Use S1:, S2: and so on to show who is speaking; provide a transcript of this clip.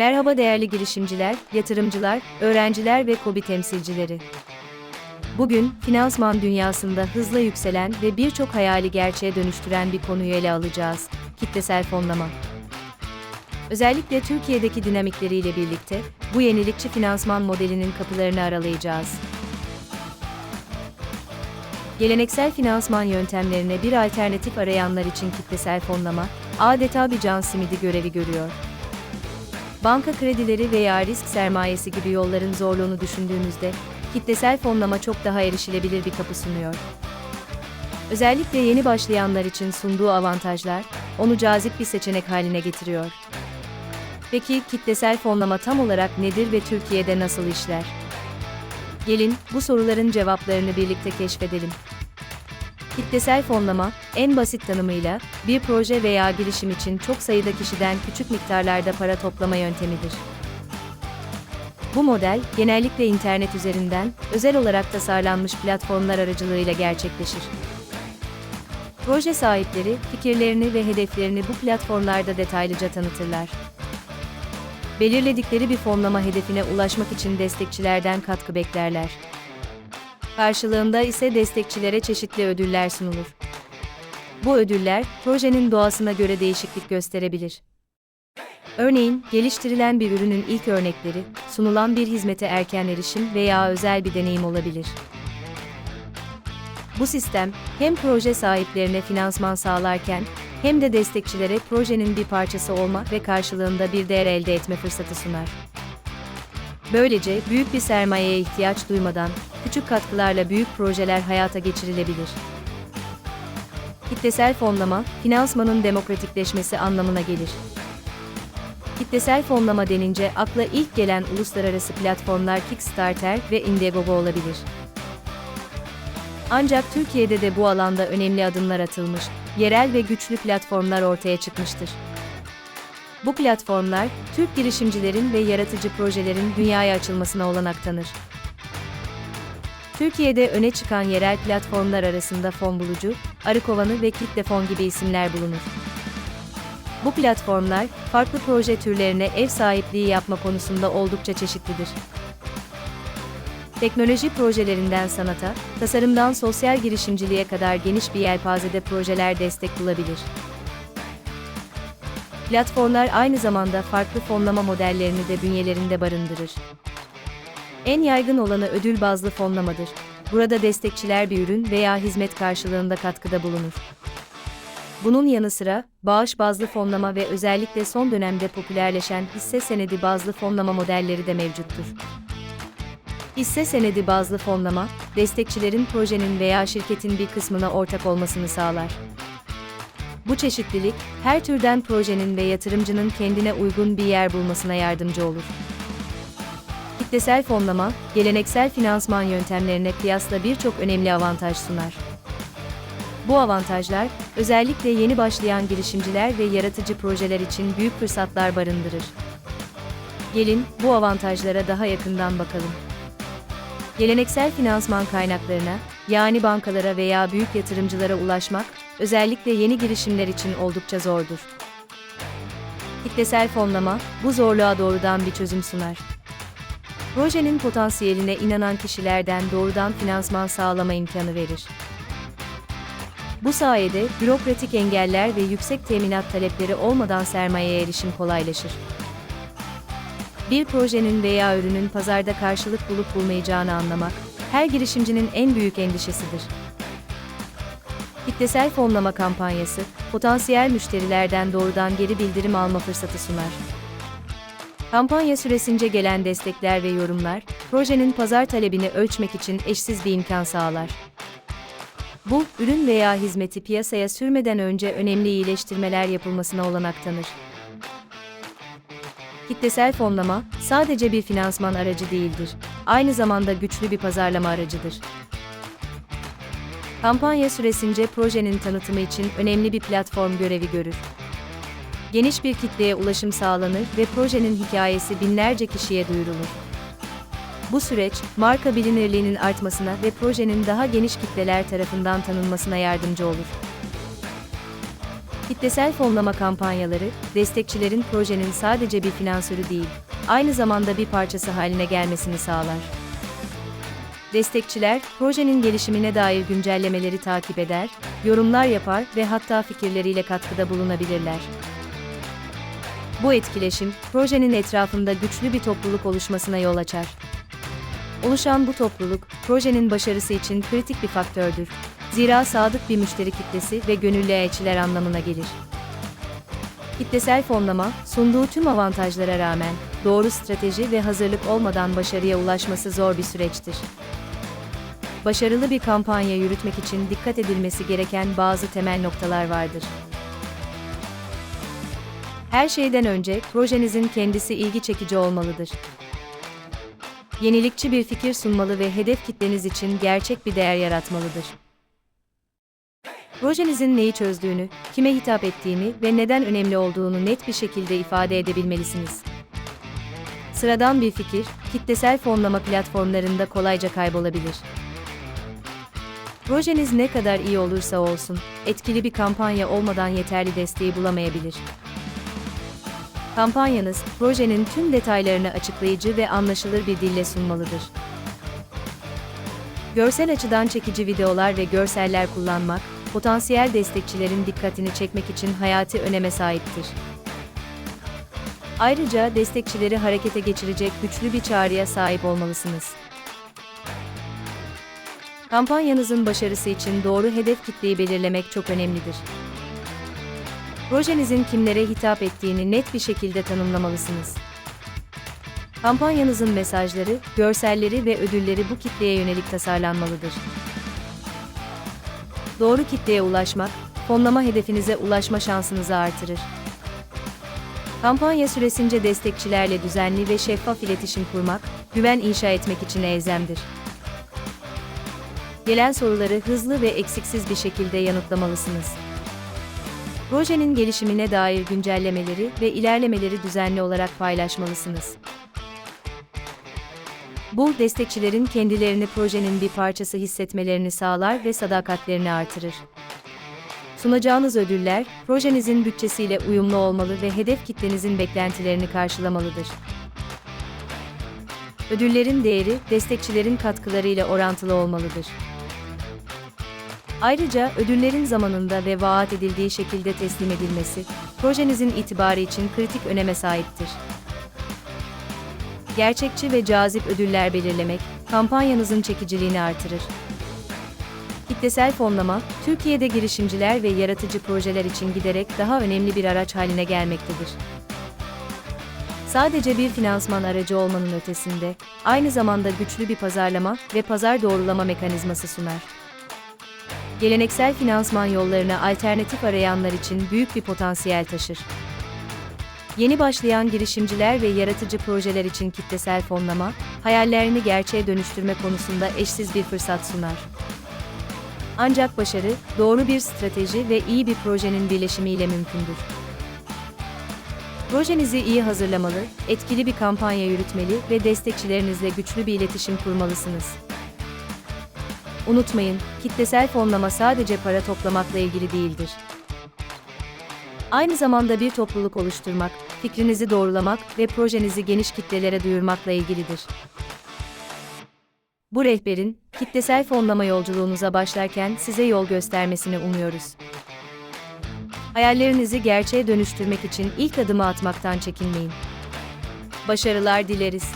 S1: Merhaba değerli girişimciler, yatırımcılar, öğrenciler ve KOBİ temsilcileri. Bugün, finansman dünyasında hızla yükselen ve birçok hayali gerçeğe dönüştüren bir konuyu ele alacağız, kitlesel fonlama. Özellikle Türkiye'deki dinamikleriyle birlikte, bu yenilikçi finansman modelinin kapılarını aralayacağız. Geleneksel finansman yöntemlerine bir alternatif arayanlar için kitlesel fonlama, adeta bir can simidi görevi görüyor. Banka kredileri veya risk sermayesi gibi yolların zorluğunu düşündüğümüzde, kitlesel fonlama çok daha erişilebilir bir kapı sunuyor. Özellikle yeni başlayanlar için sunduğu avantajlar, onu cazip bir seçenek haline getiriyor. Peki kitlesel fonlama tam olarak nedir ve Türkiye'de nasıl işler? Gelin bu soruların cevaplarını birlikte keşfedelim. Kitlesel fonlama, en basit tanımıyla, bir proje veya girişim için çok sayıda kişiden küçük miktarlarda para toplama yöntemidir. Bu model, genellikle internet üzerinden, özel olarak tasarlanmış platformlar aracılığıyla gerçekleşir. Proje sahipleri, fikirlerini ve hedeflerini bu platformlarda detaylıca tanıtırlar. Belirledikleri bir fonlama hedefine ulaşmak için destekçilerden katkı beklerler. Karşılığında ise destekçilere çeşitli ödüller sunulur. Bu ödüller, projenin doğasına göre değişiklik gösterebilir. Örneğin, geliştirilen bir ürünün ilk örnekleri, sunulan bir hizmete erken erişim veya özel bir deneyim olabilir. Bu sistem, hem proje sahiplerine finansman sağlarken, hem de destekçilere projenin bir parçası olma ve karşılığında bir değer elde etme fırsatı sunar. Böylece büyük bir sermayeye ihtiyaç duymadan küçük katkılarla büyük projeler hayata geçirilebilir. Kitlesel fonlama, finansmanın demokratikleşmesi anlamına gelir. Kitlesel fonlama denince akla ilk gelen uluslararası platformlar Kickstarter ve Indiegogo olabilir. Ancak Türkiye'de de bu alanda önemli adımlar atılmış, yerel ve güçlü platformlar ortaya çıkmıştır. Bu platformlar, Türk girişimcilerin ve yaratıcı projelerin dünyaya açılmasına olanak tanır. Türkiye'de öne çıkan yerel platformlar arasında Fonbulucu, Arıkovanı ve Kitlefon gibi isimler bulunur. Bu platformlar, farklı proje türlerine ev sahipliği yapma konusunda oldukça çeşitlidir. Teknoloji projelerinden sanata, tasarımdan sosyal girişimciliğe kadar geniş bir yelpazede projeler destek bulabilir. Platformlar aynı zamanda farklı fonlama modellerini de bünyelerinde barındırır. En yaygın olanı ödül bazlı fonlamadır. Burada destekçiler bir ürün veya hizmet karşılığında katkıda bulunur. Bunun yanı sıra, bağış bazlı fonlama ve özellikle son dönemde popülerleşen hisse senedi bazlı fonlama modelleri de mevcuttur. Hisse senedi bazlı fonlama, destekçilerin projenin veya şirketin bir kısmına ortak olmasını sağlar. Bu çeşitlilik, her türden projenin ve yatırımcının kendine uygun bir yer bulmasına yardımcı olur. Kitlesel fonlama, geleneksel finansman yöntemlerine kıyasla birçok önemli avantaj sunar. Bu avantajlar, özellikle yeni başlayan girişimciler ve yaratıcı projeler için büyük fırsatlar barındırır. Gelin, bu avantajlara daha yakından bakalım. Geleneksel finansman kaynaklarına, yani bankalara veya büyük yatırımcılara ulaşmak, özellikle yeni girişimler için oldukça zordur. Kitlesel fonlama, bu zorluğa doğrudan bir çözüm sunar. Projenin potansiyeline inanan kişilerden doğrudan finansman sağlama imkanı verir. Bu sayede bürokratik engeller ve yüksek teminat talepleri olmadan sermayeye erişim kolaylaşır. Bir projenin veya ürünün pazarda karşılık bulup bulmayacağını anlamak, her girişimcinin en büyük endişesidir. Kitlesel fonlama kampanyası, potansiyel müşterilerden doğrudan geri bildirim alma fırsatı sunar. Kampanya süresince gelen destekler ve yorumlar, projenin pazar talebini ölçmek için eşsiz bir imkan sağlar. Bu, ürün veya hizmeti piyasaya sürmeden önce önemli iyileştirmeler yapılmasına olanak tanır. Kitlesel fonlama, sadece bir finansman aracı değildir. Aynı zamanda güçlü bir pazarlama aracıdır. Kampanya süresince projenin tanıtımı için önemli bir platform görevi görür. Geniş bir kitleye ulaşım sağlanır ve projenin hikayesi binlerce kişiye duyurulur. Bu süreç, marka bilinirliğinin artmasına ve projenin daha geniş kitleler tarafından tanınmasına yardımcı olur. Kitlesel fonlama kampanyaları, destekçilerin projenin sadece bir finansörü değil, aynı zamanda bir parçası haline gelmesini sağlar. Destekçiler, projenin gelişimine dair güncellemeleri takip eder, yorumlar yapar ve hatta fikirleriyle katkıda bulunabilirler. Bu etkileşim, projenin etrafında güçlü bir topluluk oluşmasına yol açar. Oluşan bu topluluk, projenin başarısı için kritik bir faktördür. Zira sadık bir müşteri kitlesi ve gönüllü elçiler anlamına gelir. Kitlesel fonlama, sunduğu tüm avantajlara rağmen, doğru strateji ve hazırlık olmadan başarıya ulaşması zor bir süreçtir. Başarılı bir kampanya yürütmek için dikkat edilmesi gereken bazı temel noktalar vardır. Her şeyden önce projenizin kendisi ilgi çekici olmalıdır. Yenilikçi bir fikir sunmalı ve hedef kitleniz için gerçek bir değer yaratmalıdır. Projenizin neyi çözdüğünü, kime hitap ettiğini ve neden önemli olduğunu net bir şekilde ifade edebilmelisiniz. Sıradan bir fikir, kitlesel fonlama platformlarında kolayca kaybolabilir. Projeniz ne kadar iyi olursa olsun, etkili bir kampanya olmadan yeterli desteği bulamayabilir. Kampanyanız, projenin tüm detaylarını açıklayıcı ve anlaşılır bir dille sunmalıdır. Görsel açıdan çekici videolar ve görseller kullanmak, potansiyel destekçilerin dikkatini çekmek için hayati öneme sahiptir. Ayrıca destekçileri harekete geçirecek güçlü bir çağrıya sahip olmalısınız. Kampanyanızın başarısı için doğru hedef kitleyi belirlemek çok önemlidir. Projenizin kimlere hitap ettiğini net bir şekilde tanımlamalısınız. Kampanyanızın mesajları, görselleri ve ödülleri bu kitleye yönelik tasarlanmalıdır. Doğru kitleye ulaşmak, fonlama hedefinize ulaşma şansınızı artırır. Kampanya süresince destekçilerle düzenli ve şeffaf iletişim kurmak, güven inşa etmek için elzemdir. Gelen soruları hızlı ve eksiksiz bir şekilde yanıtlamalısınız. Projenin gelişimine dair güncellemeleri ve ilerlemeleri düzenli olarak paylaşmalısınız. Bu, destekçilerin kendilerini projenin bir parçası hissetmelerini sağlar ve sadakatlerini artırır. Sunacağınız ödüller, projenizin bütçesiyle uyumlu olmalı ve hedef kitlenizin beklentilerini karşılamalıdır. Ödüllerin değeri, destekçilerin katkılarıyla orantılı olmalıdır. Ayrıca ödüllerin zamanında ve vaat edildiği şekilde teslim edilmesi, projenizin itibarı için kritik öneme sahiptir. Gerçekçi ve cazip ödüller belirlemek, kampanyanızın çekiciliğini artırır. Kitlesel fonlama, Türkiye'de girişimciler ve yaratıcı projeler için giderek daha önemli bir araç haline gelmektedir. Sadece bir finansman aracı olmanın ötesinde, aynı zamanda güçlü bir pazarlama ve pazar doğrulama mekanizması sunar geleneksel finansman yollarına alternatif arayanlar için büyük bir potansiyel taşır. Yeni başlayan girişimciler ve yaratıcı projeler için kitlesel fonlama, hayallerini gerçeğe dönüştürme konusunda eşsiz bir fırsat sunar. Ancak başarı, doğru bir strateji ve iyi bir projenin birleşimiyle mümkündür. Projenizi iyi hazırlamalı, etkili bir kampanya yürütmeli ve destekçilerinizle güçlü bir iletişim kurmalısınız. Unutmayın, kitlesel fonlama sadece para toplamakla ilgili değildir. Aynı zamanda bir topluluk oluşturmak, fikrinizi doğrulamak ve projenizi geniş kitlelere duyurmakla ilgilidir. Bu rehberin, kitlesel fonlama yolculuğunuza başlarken size yol göstermesini umuyoruz. Hayallerinizi gerçeğe dönüştürmek için ilk adımı atmaktan çekinmeyin. Başarılar dileriz.